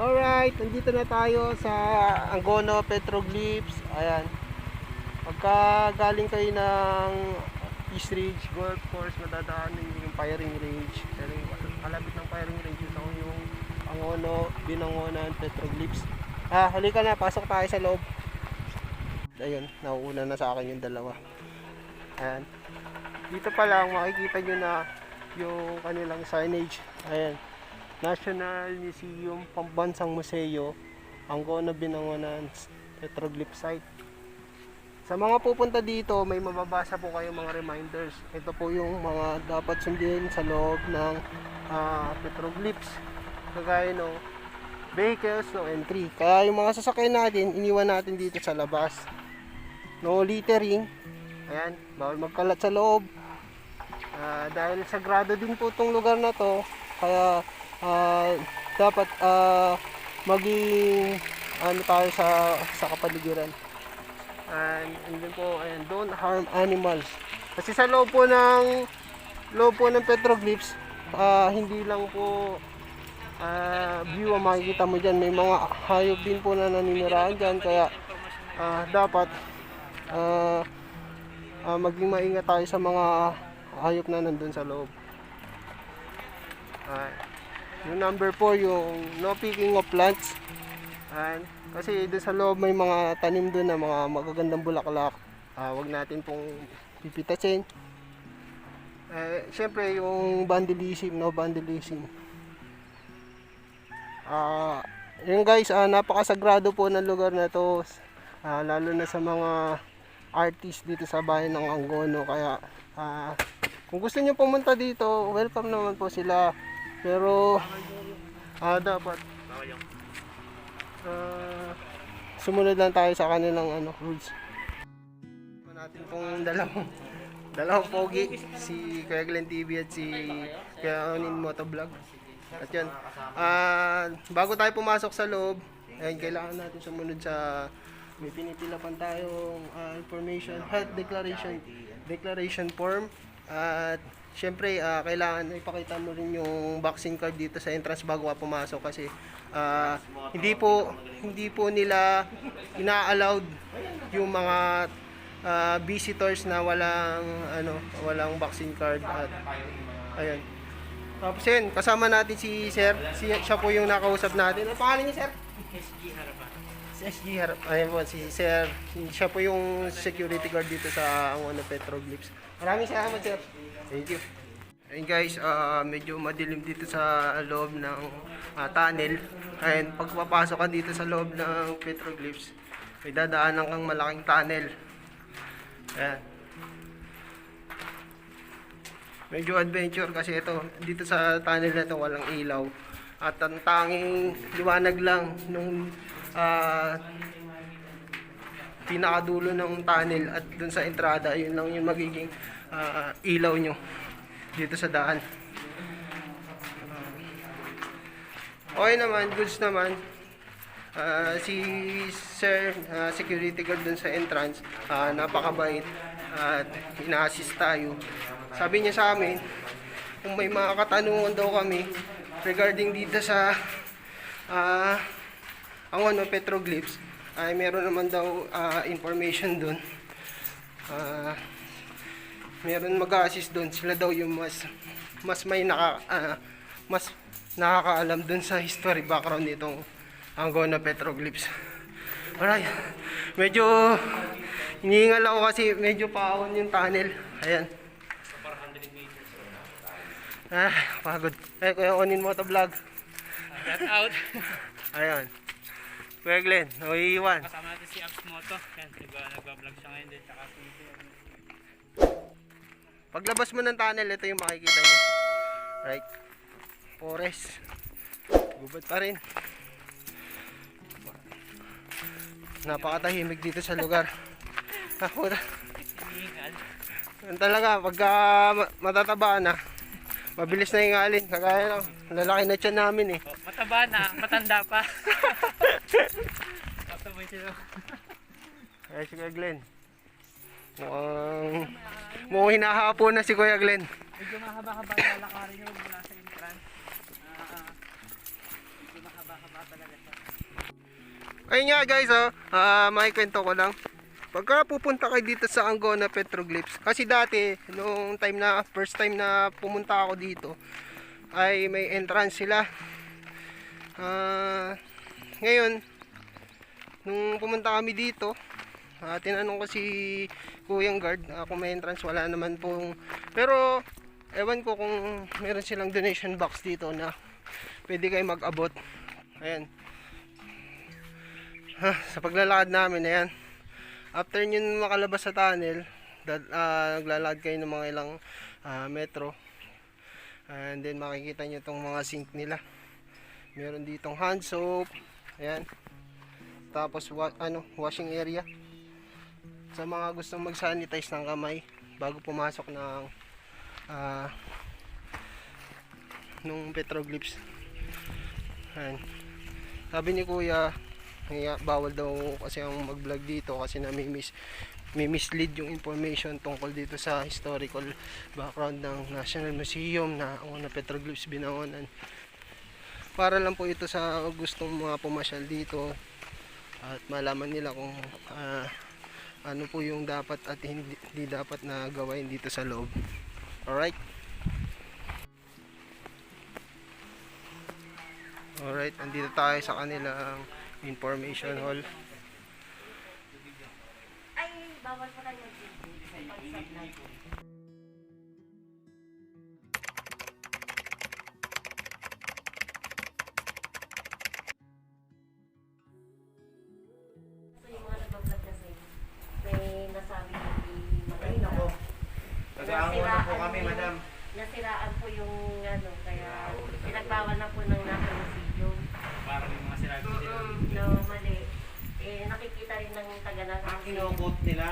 Alright, nandito na tayo sa Angono Petroglyphs. Ayan. Pagka galing kayo ng East Ridge Golf Course, madadaanan yung firing range. Pero kalapit ng firing range, ito yung Angono, Binangonan, Petroglyphs. Ah, halika na, pasok tayo sa loob. Ayun, nauuna na sa akin yung dalawa. Ayan. Dito pa lang, makikita nyo na yung kanilang signage. Ayan. National Museum, Pambansang Museo, Angono Binangonan Petroglyph Site. Sa mga pupunta dito, may mababasa po kayo mga reminders. Ito po yung mga dapat sundin sa loob ng ah, petroglyphs. Kagaya no vehicles, no entry. Kaya yung mga sasakyan natin, iniwan natin dito sa labas. No littering. Ayan, bawal magkalat sa loob. Ah, dahil sagrado din po itong lugar na to, kaya dapat ah, maging ano tayo sa sa kapaligiran. And, and then po, ayan, don't harm animals. Kasi sa loob po ng loob po ng petroglyphs, ah, hindi lang po ah, view ang makikita mo dyan. May mga hayop din po na naninirahan dyan. Kaya ah, dapat ah, ah, maging maingat tayo sa mga hayop na nandun sa loob. Ah, yung number 4, yung no picking of plants. Ayan. Kasi doon sa loob may mga tanim doon na mga magagandang bulaklak. Ah, wag natin pong pipitasin. Eh, syempre yung vandalism, no vandalism. Ah, yun guys, ah, napakasagrado po ng lugar na to. Ah, lalo na sa mga artist dito sa bayan ng Angono. Kaya ah, kung gusto niyo pumunta dito, welcome naman po sila. Pero ah, dapat ah, sumunod lang tayo sa kanilang ano, rules. Ito natin pong dalawang dalawang pogi si Kuya Glenn TV at si Kuya Onin Motovlog. At yun, ah, bago tayo pumasok sa loob, ayun, kailangan natin sumunod sa may pinipilapan tayong ah, information, health declaration, declaration form. At syempre, ah, kailangan ipakita mo rin yung vaccine card dito sa entrance bago ka pumasok kasi ah, hindi po hindi po nila ina-allowed yung mga ah, visitors na walang ano, walang vaccine card at ayun. Tapos yun, kasama natin si Sir. Si, siya po yung nakausap natin. Ano pangalan niya, Sir? Si SG Harap. Ayun po, si Sir. Si- Siya po yung security guard dito sa Angono Petroglyphs. Maraming salamat, Sir. Thank you. Ayun guys, ah, medyo madilim dito sa loob ng ah, tunnel. Ayun, pag papasok ka dito sa loob ng Petroglyphs, may dadaanan kang malaking tunnel. Ayan. Medyo adventure kasi ito, dito sa tunnel na ito walang ilaw. At ang tanging liwanag lang nung ah, pinakadulo ng tunnel at dun sa entrada, yun lang yung magiging ah, ilaw nyo dito sa daan. Okay naman, goods naman. Ah, si Sir ah, security guard dun sa entrance, ah, napakabait at ina-assist tayo. Sabi niya sa amin, kung may mga katanungan daw kami regarding dito sa ah ang ano petroglyphs ay meron naman daw ah, information dun. Ah, meron mag-assist doon. Sila daw yung mas mas may naka ah, mas nakakaalam doon sa history background nitong Angono Petroglyphs. Alright. Medyo hinihingal ako kasi medyo paahon yung tunnel. Ayan. Ah, pagod. Eh, kuya onin mo to vlog. Shout out. Ayan. Kuya Glenn, naiiwan. Kasama natin si Abs Moto. Yan, nag- nag-vlog siya ngayon din. Tsaka si Paglabas mo ng tunnel, ito yung makikita nyo. Right? Forest. Gubad pa rin. Napakatahimik dito sa lugar. Ako na. Talaga, pagka ma- matatabaan na, mabilis na hingalin. Kagaya ng lalaki na tiyan namin eh. Oh, mataba na, matanda pa. Tatabay sila. Ay, si Kuya Glenn. Mukhang, mukhang hinahapo na si Kuya Glenn. Medyo mahaba-haba yung lalakarin nyo mula sa entrance. Ah, medyo mahaba-haba talaga. Ayun nga guys, oh, ah makikwento ko lang. Pagka pupunta kayo dito sa Angona Petroglyphs, kasi dati, nung time na, first time na pumunta ako dito, ay may entrance sila. Ah, ngayon, nung pumunta kami dito, ah, tinanong ko si Kuyang Guard, ah, kung may entrance, wala naman pong, pero, ewan ko kung meron silang donation box dito na pwede kayo mag-abot. Ayan. Ha, sa paglalakad namin, ayan. After nyo makalabas sa tunnel, dad, ah, naglalakad kayo ng mga ilang ah, metro. And then makikita nyo itong mga sink nila. Meron ditong hand soap. Ayan. Tapos wa- ano, washing area. Sa mga gustong mag-sanitize ng kamay bago pumasok ng ah nung petroglyphs. Ayan. Sabi ni Kuya, kaya bawal daw kasi ang mag-vlog dito kasi namimiss mislead yung information tungkol dito sa historical background ng National Museum na una petroglyphs binangonan. Para lang po ito sa gustong mga pumasyal dito at malaman nila kung ah, ano po yung dapat at hindi, hindi dapat na gawain dito sa loob. Alright? Alright, andito tayo sa kanilang information hall. Ay, bawal pa tayo mag-video sa pag-sub natin. So, yung mga nagbablog kasi, may nasabi na di Ay, nako. Nag-aawa na po kami, madam. Nasiraan po yung ano, kaya pinagbawal na po ng nasa museum. Parang yung mga sinabi nila. No, mali. Eh, nakikita rin ng taga Ang museum. kinukot nila,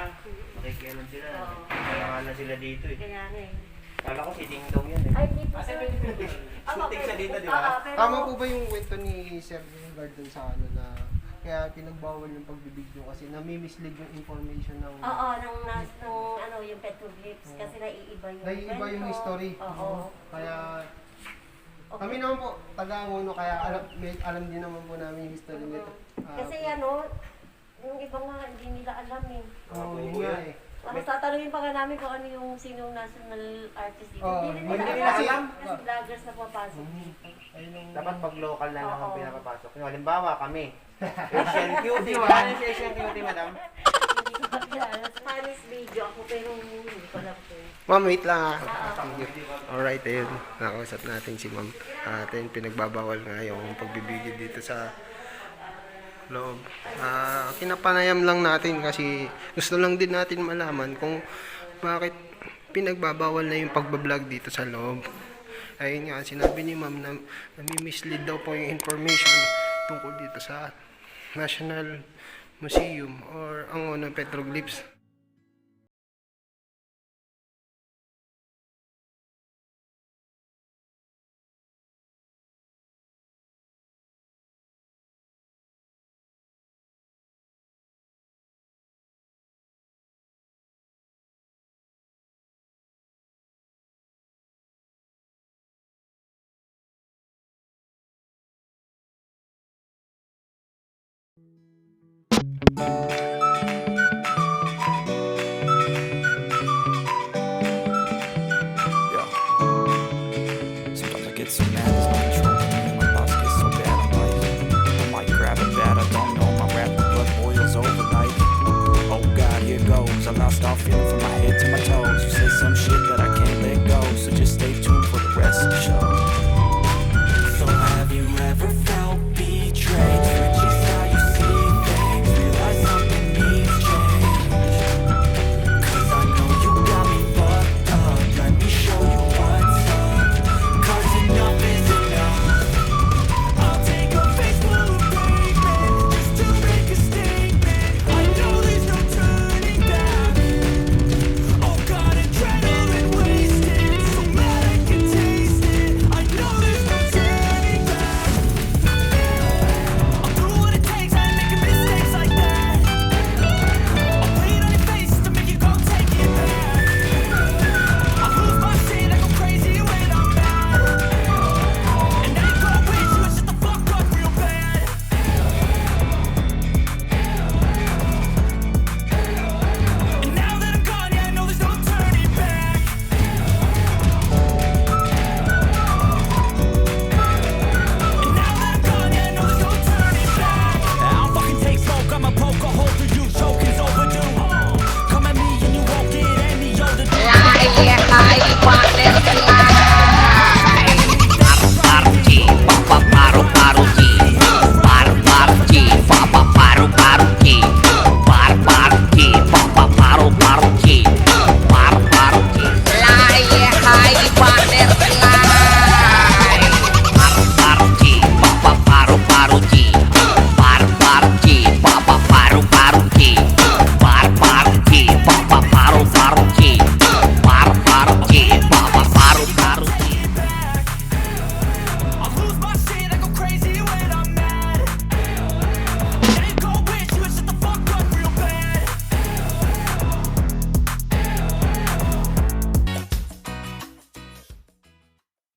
makikialam sila. Oo. Kaya nga na sila dito eh. Kaya ano eh. Kala ko si Ding Dong yan eh. Ay, di po. Kasi sir. may Oo, shooting siya dito, di ba? Oo, pero- Tama po ba yung kwento ni Sir Garden sa ano na kaya pinagbawal yung pagbibideo kasi nami-mislead yung information ng Oo, nung, nas, nung ano, yung petroglyphs, kasi naiiba yung naiiba yung history. Oo. Kaya Okay. kami naman po taga-Angono kaya alam may, alam din naman po namin yung history nito. Ah, Kasi ano, yung iba nga hindi nila alam eh. Oo, yun nga eh. Tapos tatanungin pa nga namin kung ano yung sinong national artist dito. Oo, hindi hindi nila nila alam. alam. Kasi vloggers na pumapasok Mhm. dito. Ayun yung Dapat pag local na lang ang Oo. pinapapasok. Yung halimbawa kami. Asian cutie. Ano si Asian cutie, madam? Hindi ko kilala. Spanish video ako pero hindi ko alam po. Ma'am, wait lang ah. Oo. Alright, ayun. Nakausap natin si ma'am. At ayun, pinagbabawal nga yung pagbibigay dito sa loob. Ah, kinapanayam lang natin kasi gusto lang din natin malaman kung bakit pinagbabawal na yung pagbablog dito sa loob. Ayun nga, sinabi ni ma'am na nami-mislead daw po yung information tungkol dito sa National Museum or ang unang petroglyphs.